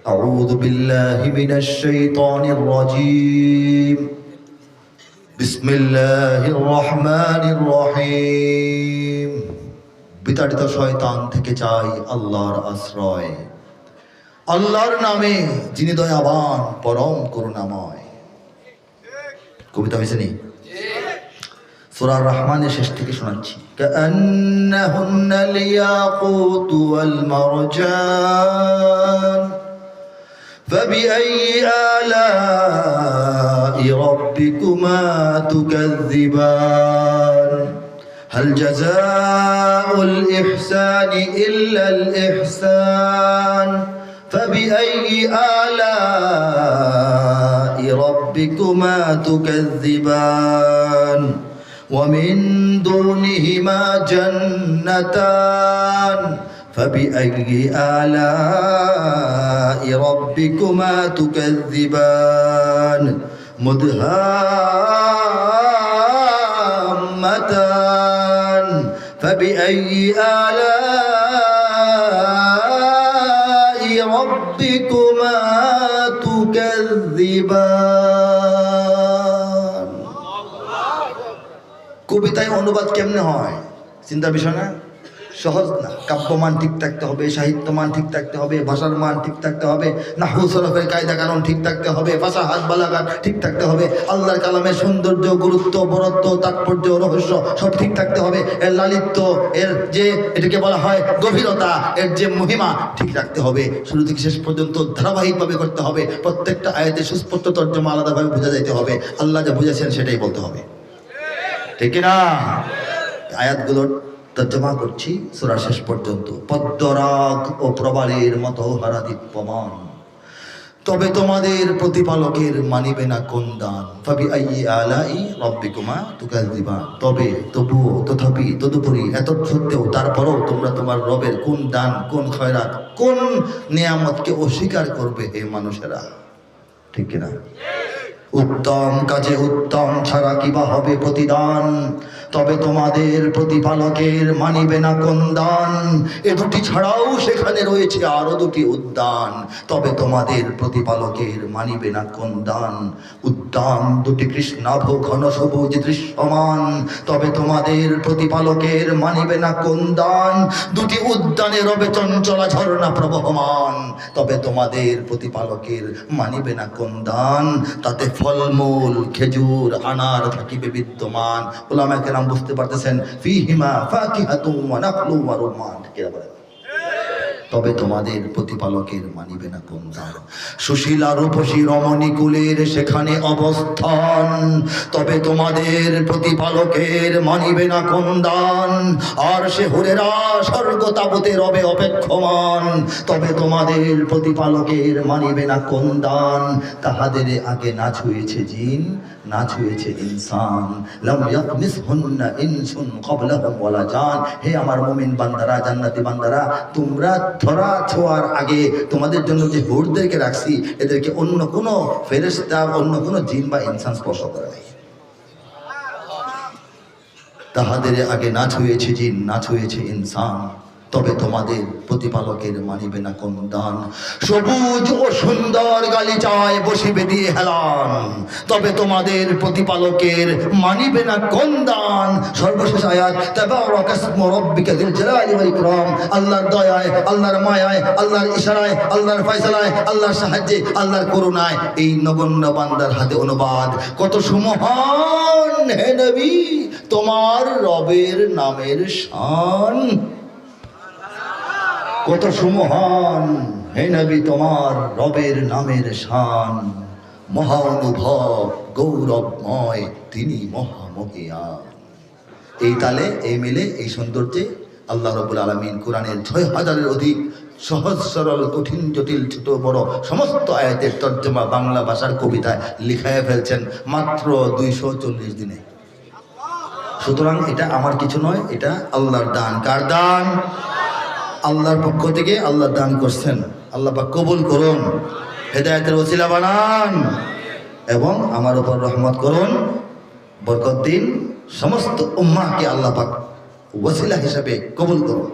أعوذ بالله من الشيطان الرجيم بسم الله الرحمن الرحيم বিতাড়িত শয়তান থেকে চাই আল্লাহর আশ্রয় আল্লাহর নামে যিনি দয়াবান পরম করুণাময় কবিতা হয়েছে নি সুরার রহমানের শেষ থেকে শোনাচ্ছি كأنهن الياقوت والمرجان فبأي آلاء ربكما تكذبان؟ هل جزاء الإحسان إلا الإحسان؟ فبأي آلاء ربكما تكذبان؟ ومن دونهما جنتان. فبأي آلاء ربكما تكذبان مدهامتان فبأي آلاء ربكما تكذبان কবিতায় অনুবাদ কেমনে হয় চিন্তা বিষয় না সহজ না। কাব্যমান ঠিক থাকতে হবে, সাহিত্যমান ঠিক থাকতে হবে, ভাষার মান ঠিক থাকতে হবে নাহু সরফের কায়দা কারণ ঠিক থাকতে হবে, ভাষা হাত বালাগান ঠিক থাকতে হবে, আল্লাহর কালামের সৌন্দর্য, গুরুত্ব, বরত্ব, তাৎপর্য, রহস্য সব ঠিক থাকতে হবে। এর লালিত্য, এর যে এটাকে বলা হয় গভীরতা, এর যে মহিমা ঠিক রাখতে হবে। শুরু থেকে শেষ পর্যন্ত ধারাবাহিকভাবে করতে হবে। প্রত্যেকটা আয়াতে সুস্পষ্ট তর্জমা আলাদাভাবে বোঝা যাইতে হবে। আল্লাহ যা বুঝেছেন সেটাই বলতে হবে। ঠিক না আয়াতগুলোর তর্জমা করছি সুরা শেষ পর্যন্ত। পদ্মরাগ ও প্রবালের মতো হারা দীপ্যমান তবে তোমাদের প্রতিপালকের মানিবে না কোন দান। আই আলাই রব্বিকুমা তুকাল দিবা তবে তবুও তথাপি তদুপরি এত সত্ত্বেও তারপরও তোমরা তোমার রবের কোন দান কোন খয়রাত কোন নিয়ামতকে অস্বীকার করবে হে মানুষেরা। ঠিক কিনা? উত্তম কাজে উত্তম ছাড়া কিবা হবে প্রতিদান? তবে তোমাদের প্রতিপালকের মানিবে না কোন দান। এ দুটি ছাড়াও সেখানে রয়েছে আরও দুটি উদ্যান। তবে তোমাদের প্রতিপালকের মানিবে না কোন দান। উদ্যান দুটি কৃষ্ণাভ ঘন সবুজ দৃশ্যমান। তবে তোমাদের প্রতিপালকের মানিবে না কোন দান। দুটি উদ্যানে রবে চঞ্চলা ঝর্ণা প্রবহমান। তবে তোমাদের প্রতিপালকের মানিবে না কোন দান। তাতে ফলমূল, খেজুর, আনার থাকিবে বিদ্যমান। ওলামাকে বুঝতে পারতেছেন ফিহিমা ফাকিহাতুম ওয়া নাকলু ওয়া রুমান ঠিক বলেন? তবে তোমাদের প্রতিপালকের মানিবে না কোন দান সুশীলা রূপসী রমণী কুলের সেখানে অবস্থান। তবে তোমাদের প্রতিপালকের মানিবে না কোন দান। আর সে হুরেরা স্বর্গ তাবতে রবে অপেক্ষমান। তবে তোমাদের প্রতিপালকের মানিবে না কোন দান। তাহাদের আগে না ছুঁয়েছে জিন, না ছুঁয়েছে ইনসান। লাম ইয়াতমিসহুন্না ইনসুন ক্বাবলাহুম ওয়ালা জান। হে আমার মুমিন বান্দারা, জান্নাতি বান্দারা, তোমরা ধরা ছোঁয়ার আগে তোমাদের জন্য যে হুরদেরকে রাখছি, এদেরকে অন্য কোনো ফেরেস্তা অন্য কোনো জিন বা ইনসান স্পর্শ করে নাই। তাহাদের আগে না ছুঁয়েছে জিন না ছুঁয়েছে ইনসান। তবে তোমাদের প্রতিপালকের মানিবে না কোন দান। সবুজ ও সুন্দর গালিচায় বসিবে দিয়ে হেলান। তবে তোমাদের প্রতিপালকের মানিবে না কোন দান। সর্বশেষ আয়াত ইকরাম। আল্লাহর দয়ায়, আল্লাহর মায়ায়, আল্লাহর ইশারায়, আল্লাহর ফয়সালায়, আল্লাহর সাহায্যে, আল্লাহর করুণায় এই নগণ্য বান্দার হাতে অনুবাদ। কত সুমহান হে নবী, তোমার রবের নামের শান। কত সুমহান, হে নবী তোমার রবের নামের শান। মহানুভব, গৌরবময়, তিনি মহামহিয়ান এই তালে, এই মিলে, এই সৌন্দর্যে আল্লাহ রবুল আলমিন কোরআনের ছয় হাজারের অধিক সহজ, সরল, কঠিন, জটিল, ছোট, বড় সমস্ত আয়াতের তর্জমা বাংলা ভাষার কবিতায় লিখায় ফেলছেন মাত্র দুইশো চল্লিশ দিনে। সুতরাং এটা আমার কিছু নয়, এটা আল্লাহর দান। কার দান? আল্লাহর পক্ষ থেকে আল্লাহ দান করছেন। আল্লাহ পাক কবুল করুন, হেদায়তের ওসিলা বানান এবং আমার উপর রহমত করুন। বরকত দিন সমস্ত উম্মাহকে আল্লাহ পাক ওসিলা হিসাবে কবুল করুন।